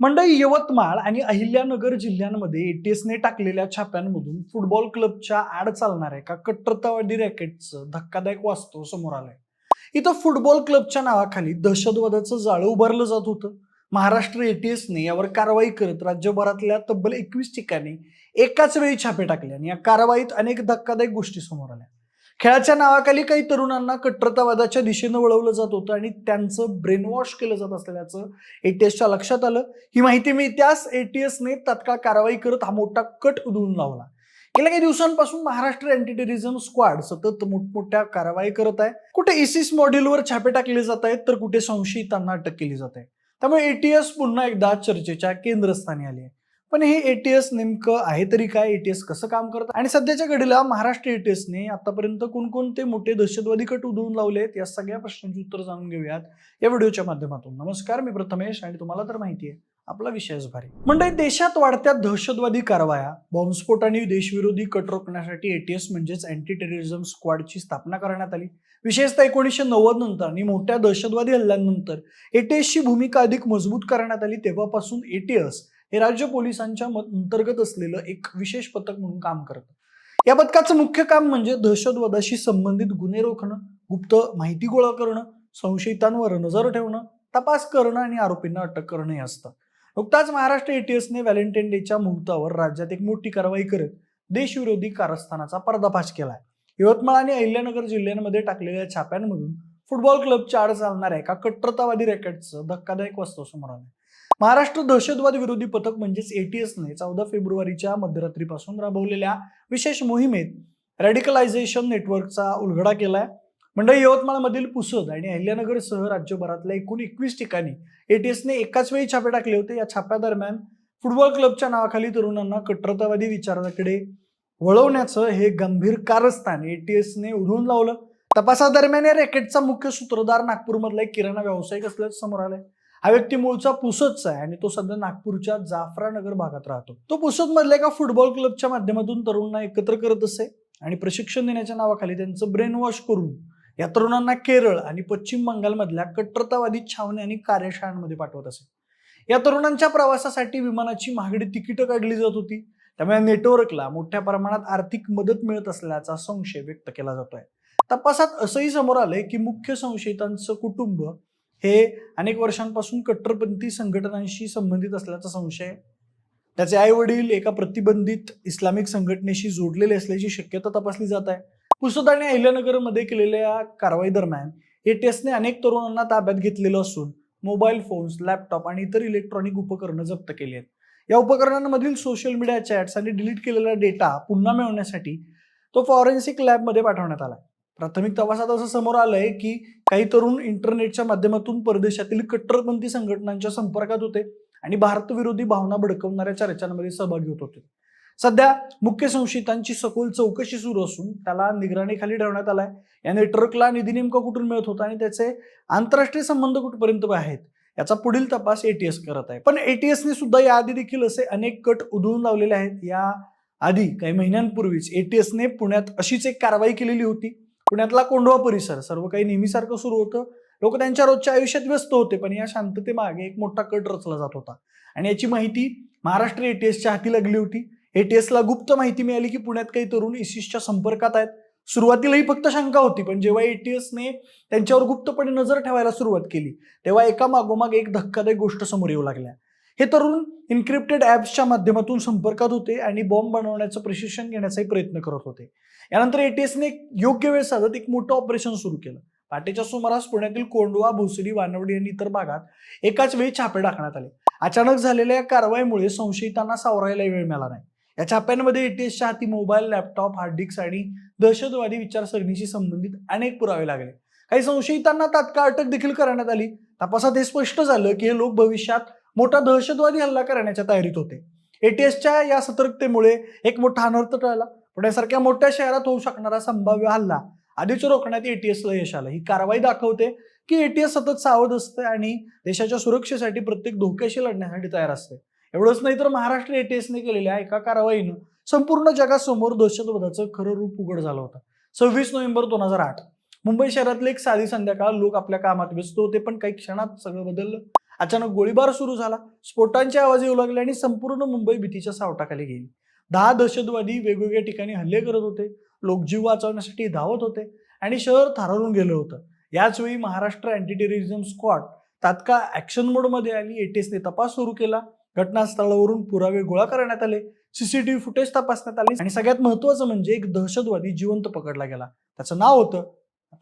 मंडई यवतमाळ आणि अहिल्यानगर जिल्ह्यांमध्ये एटीएसने टाकलेल्या छाप्यांमधून फुटबॉल क्लबच्या आड चालणाऱ्या एका कट्टरतावादी रॅकेटचं धक्कादायक वास्तव समोर आलंय. इथं फुटबॉल क्लबच्या नावाखाली दहशतवादाचं जाळं उभारलं जात होतं. महाराष्ट्र एटीएसने यावर कारवाई करत राज्यभरातल्या तब्बल एकवीस ठिकाणी एकाच वेळी छापे टाकले आणि या कारवाईत अनेक धक्कादायक गोष्टी समोर आल्या. खेळाच्या नावाखाली काही तरुणांना कट्टरतावादाच्या दिशेनं वळवलं जात होतं आणि त्यांचं ब्रेनवॉश केलं जात असल्याचं एटीएसच्या लक्षात आलं. ही माहिती मिळत्यास एटीएसने तात्काळ कारवाई करत हा मोठा कट उधळून लावला. गेल्या काही दिवसांपासून महाराष्ट्र अँटी टेरिझम स्क्वाड सतत मोठमोठ्या कारवाई करत आहे. कुठे इसिस मॉड्यूलवर छापे टाकले जात आहेत तर कुठे संशयितांना अटक केली जात आहे. त्यामुळे एटीएस पुन्हा एकदा चर्चेच्या केंद्रस्थानी आली आहे. पण हे एटीएस नेमकं आहे तरी काय? एटीएस कसं काम करतं? आणि सध्याच्या घडीला महाराष्ट्र एटीएसने आतापर्यंत कोणकोणते मोठे दहशतवादी कट उधळून लावले आहेत या सगळ्या प्रश्नांची उत्तर जाणून घेऊयात या व्हिडिओच्या माध्यमातून. नमस्कार मी प्रथमेश आणि तुम्हाला तर माहिती आहे आपला विषयच भारी. म्हणजे देशात वाढत्या दहशतवादी कारवाया बॉम्बस्फोट आणि देशविरोधी कट रोखण्यासाठी एटीएस म्हणजेच अँटी टेररिझम स्क्वॉडची स्थापना करण्यात आली. विशेषतः एकोणीसशे नव्वद नंतर आणि मोठ्या दहशतवादी हल्ल्यांनंतर एटीएसची भूमिका अधिक मजबूत करण्यात आली तेव्हापासून एटीएस हे राज्य पोलिसांच्या अंतर्गत असलेलं एक विशेष पथक म्हणून काम करतं. या पथकाचं मुख्य काम म्हणजे दहशतवादाशी संबंधित गुन्हे रोखणं गुप्त माहिती गोळा करणं संशयितांवर नजर ठेवणं तपास करणं आणि आरोपींना अटक करणं हे असतं. नुकताच महाराष्ट्र एटीएसने व्हॅलेंटाईन डेच्या मुहूर्तावर राज्यात एक मोठी कारवाई करत देशविरोधी कारस्थानाचा पर्दाफाश केलाय. यवतमाळ आणि अहिल्यानगर जिल्ह्यांमध्ये टाकलेल्या छाप्यांमधून फुटबॉल क्लबच्या आड चालणाऱ्या एका कट्टरतावादी रॅकेटचं धक्कादायक वस्तू समोर आलं महाराष्ट्र दहशतवाद विरोधी पथक म्हणजेच एटीएसने चौदा फेब्रुवारीच्या मध्यरात्रीपासून राबवलेल्या विशेष मोहिमेत रॅडिकलायझेशन नेटवर्कचा उलगडा केलाय. मंडळी यवतमाळमधील पुसद आणि अहिल्यानगरसह राज्यभरातल्या एकूण एकवीस ठिकाणी एटीएसने एकाच वेळी छापे टाकले होते. या छाप्यादरम्यान फुटबॉल क्लबच्या नावाखाली तरुणांना कट्टरतावादी विचाराकडे वळवण्याचं हे गंभीर कारस्थान एटीएसने उधळून लावलं. तपासादरम्यान या रॅकेटचा मुख्य सूत्रधार नागपूरमधला एक किराणा व्यावसायिक असल्याचं समोर आलंय. हा व्यक्ती मूळचा पुसदचा आहे आणि तो सध्या नागपूरच्या जाफरानगर भागात राहतो. तो पुसद मधल्या एका फुटबॉल क्लबच्या माध्यमातून तरुणांना एकत्र करत असे आणि प्रशिक्षण देण्याच्या नावाखाली त्यांचं ब्रेन वॉश करून या तरुणांना केरळ आणि पश्चिम बंगालमधल्या कट्टरतावादी छावणी आणि कार्यशाळांमध्ये पाठवत असे. या तरुणांच्या प्रवासासाठी विमानाची महागडी तिकीटं काढली जात होती. त्यामुळे नेटवर्कला मोठ्या प्रमाणात आर्थिक मदत मिळत असल्याचा संशय व्यक्त केला जातोय. तपासात असंही समोर आलंय की मुख्य संशयितांचं कुटुंब हे अनेक वर्षांपासून कट्टरपंथी संघटनांशी संबंधित असल्याचा संशय आहे. त्याचे आई वडील एका प्रतिबंधित इस्लामिक संघटनेशी जोडलेले असल्याची शक्यता तपासली जात आहे. पुसद आणि अहिल्यानगरमध्ये केलेल्या कारवाई दरम्यान एटीएसने अनेक तरुणांना ताब्यात घेतलेलं असून मोबाईल फोन्स लॅपटॉप आणि इतर इलेक्ट्रॉनिक उपकरणं जप्त केली आहेत. या उपकरणांमधील सोशल मीडिया चॅट्स आणि डिलीट केलेला डेटा पुन्हा मिळवण्यासाठी तो फॉरेन्सिक लॅबमध्ये पाठवण्यात आला प्राथमिक तपासात असं समोर आलंय की काही तरुण इंटरनेटच्या माध्यमातून परदेशातील कट्टरपंथी संघटनांच्या संपर्कात होते आणि भारतविरोधी भावना भडकवणाऱ्या चर्चांमध्ये सहभागी होत होते. सध्या मुख्य संशयितांची सखोल चौकशी सुरू असून त्याला निगराणीखाली ठेवण्यात आलाय. या नेटवर्कला निधी नेमका कुठून मिळत होता आणि त्याचे आंतरराष्ट्रीय संबंध कुठपर्यंत आहेत याचा पुढील तपास एटीएस करत आहे. पण एटीएसने सुद्धा याआधी देखील असे अनेक कट उधळून लावलेले आहेत. या आधी काही महिन्यांपूर्वीच एटीएसने पुण्यात अशीच एक कारवाई केलेली होती. पुण्यातला कोंडवा परिसर. सर्व काही नेहमीसारखं सुरू होतं. लोक त्यांच्या रोजच्या आयुष्यात व्यस्त होते पण या शांततेमागे एक मोठा कट रचला जात होता. आणि याची माहिती महाराष्ट्र एटीएसच्या हाती लागली होती. एटीएसला गुप्त माहिती मिळाली की पुण्यात काही तरुण इसिसच्या संपर्कात आहेत. सुरुवातीलाही फक्त शंका होती पण जेव्हा एटीएसने त्यांच्यावर गुप्तपणे नजर ठेवायला सुरुवात केली तेव्हा एका मागोमाग एक धक्कादायक गोष्ट समोर येऊ लागल्या. हे तरुण इन्क्रिप्टेड ॲप्सच्या माध्यमातून संपर्कात होते आणि बॉम्ब बनवण्याचं प्रशिक्षण घेण्याचाही प्रयत्न करत होते. यानंतर एटीएसने योग्य वेळ साधत एक मोठं ऑपरेशन सुरू केलं. पहाटेच्या सुमारास पुण्यातील कोंडवा भोसरी वानवडी आणि इतर भागात एकाच वेळी छापे टाकण्यात आले. अचानक झालेल्या या कारवाईमुळे संशयितांना सावरायला वेळ मिळाला नाही. या छाप्यांमध्ये एटीएसच्या हाती मोबाईल लॅपटॉप हार्ड डिस्क आणि दहशतवादी विचारसरणीशी संबंधित अनेक पुरावे लागले. काही संशयितांना तात्काळ अटक देखील करण्यात आली. तपासात हे स्पष्ट झालं की हे लोक भविष्यात मोठा दहशतवादी हल्ला करण्याच्या तयारीत होते. एटीएसच्या या सतर्कतेमुळे एक मोठा अनर्थ टळला. पुण्यासारख्या मोठ्या शहरात होऊ शकणारा संभाव्य हल्ला आधीच रोखण्यात एटीएसला यश आलं. ही कारवाई दाखवते की एटीएस सतत सावध असते आणि देशाच्या सुरक्षेसाठी प्रत्येक धोक्याशी लढण्यासाठी तयार असते. एवढंच नाही तर महाराष्ट्र एटीएसने केलेल्या एका कारवाईनं संपूर्ण जगासमोर दहशतवादाचं खरं रूप उघड झालं होतं. सव्वीस नोव्हेंबर दोन हजार आठ. मुंबई शहरातले एक साधी संध्याकाळ लोक आपल्या कामात व्यस्त होते पण काही क्षणात सगळं बदललं. अचानक गोळीबार सुरू झाला. स्फोटांचे आवाज येऊ लागले आणि संपूर्ण मुंबई भीतीच्या सावटाखाली गेली. दहा दहशतवादी वेगवेगळ्या ठिकाणी हल्ले करत होते. लोक जीव वाचवण्यासाठी धावत होते आणि शहर थारावून गेलं होतं. याच वेळी महाराष्ट्र अँटी टेररिझम स्क्वॉड तात्काळ ऍक्शन मोडमध्ये आली. एटीएसने तपास सुरू केला. घटनास्थळावरून पुरावे गोळा करण्यात आले. सीसीटीव्ही फुटेज तपासण्यात आले आणि सगळ्यात महत्वाचं म्हणजे एक दहशतवादी जिवंत पकडला गेला. त्याचं नाव होतं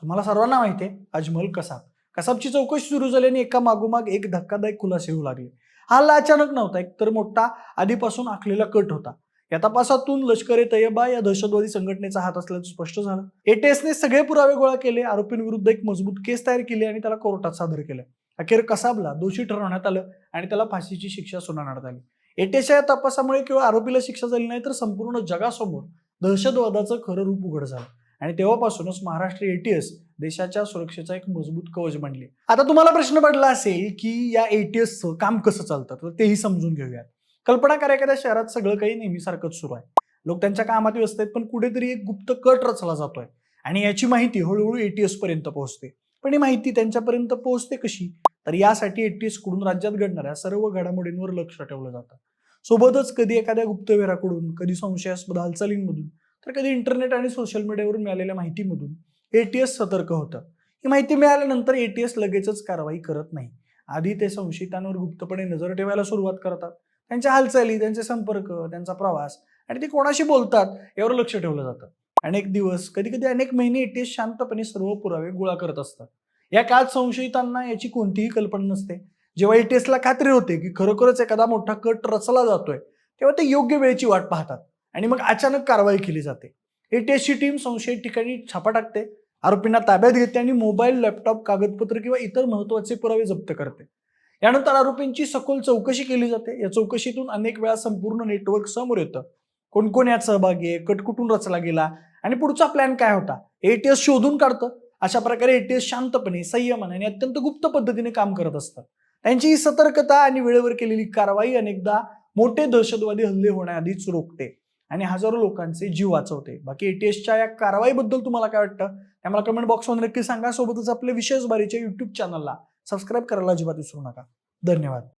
तुम्हाला सर्वांना माहिती आहे अजमल कसाब. कसाबची चौकशी सुरू झाली आणि एका मागोमाग एक धक्कादायक खुलासे होऊ लागले. हा हल्ला अचानक नव्हता एक तर मोठा आधीपासून आखलेला कट होता. या तपासातून लष्कर ए तय्यबा या दहशतवादी संघटनेचा हात असल्याचं स्पष्ट झालं. एटीएसने सगळे पुरावे गोळा केले आरोपींविरुद्ध एक मजबूत केस तयार केली आणि त्याला कोर्टात सादर केलं. अखेर कसाबला दोषी ठरवण्यात आलं आणि त्याला फाशीची शिक्षा सुनावण्यात आली. एटीएसच्या या तपासामुळे केवळ आरोपीला शिक्षा झाली नाही तर संपूर्ण जगासमोर दहशतवादाचं खरं रूप उघड झालं. आणि तेव्हापासूनच महाराष्ट्र एटीएस देशाच्या सुरक्षेचा एक मजबूत कवच बनले. आता तुम्हाला प्रश्न पडला असेल की या एटीएसचं काम कसं चालतं? तर तेही समजून घेऊयात. कल्पना करा एखाद्या शहरात सगळं काही नेहमीसारखंच सुरू आहे. लोक त्यांच्या कामात व्यस्त आहेत पण कुठेतरी एक गुप्त कट रचला जातोय. आणि याची माहिती हळूहळू एटीएस पर्यंत पोहोचते. पण ही माहिती त्यांच्यापर्यंत पोहोचते कशी? तर यासाठी एटीएसकडून राज्यात घडणाऱ्या सर्व घडामोडींवर लक्ष ठेवलं जातं. सोबतच कधी एखाद्या गुप्तवेराकडून कधी संशयास्पद हालचालींमधून तर कधी इंटरनेट आणि सोशल मीडियावरून मिळालेल्या माहितीमधून एटीएस सतर्क होतं. ही माहिती मिळाल्यानंतर एटीएस लगेचच कारवाई करत नाही. आधी ते संशयितांवर गुप्तपणे नजर ठेवायला सुरुवात करतात. त्यांच्या हालचाली त्यांचे संपर्क त्यांचा प्रवास आणि ते कोणाशी बोलतात यावर लक्ष ठेवलं जातं. अनेक दिवस कधी कधी अनेक महिने एटीएस शांतपणे सर्व पुरावे गोळा करत असतात. या काळात संशयितांना याची कोणतीही कल्पना नसते. जेव्हा एटीएसला खात्री होते की खरोखरच एखादा मोठा कट रचला जातोय तेव्हा ते योग्य वेळेची वाट पाहतात. आणि मग अचानक कारवाई केली जाते. एटीएसची टीम संशयित ठिकाणी छापा टाकते आरोपींना ताब्यात घेते आणि मोबाईल लॅपटॉप कागदपत्र किंवा इतर महत्त्वाचे पुरावे जप्त करते. यानंतर आरोपींची सखोल चौकशी केली जाते. या चौकशीतून अनेक वेळा संपूर्ण नेटवर्क समोर येतं. कोण कोण यात सहभागी आहे कट कुठून रचला गेला आणि पुढचा प्लॅन काय होता? एटीएस शोधून काढतं. अशा प्रकारे एटीएस शांतपणे संयमाने आणि अत्यंत गुप्त पद्धतीने काम करत असतात त्यांची ही सतर्कता आणि वेळेवर केलेली कारवाई अनेकदा मोठे दहशतवादी हल्ले होण्याआधीच रोखते. आणि हजारो लोकांचे जीव वाचवते. बाकी एटीएसच्या या कारवाईबद्दल तुम्हाला काय वाटतं? ते मला कमेंट बॉक्समध्ये नक्की सांगा. सोबतच आपल्या विशेष बारीच्या युट्यूब चॅनलला सबस्क्राईब करायला अजिबात विसरू नका. धन्यवाद.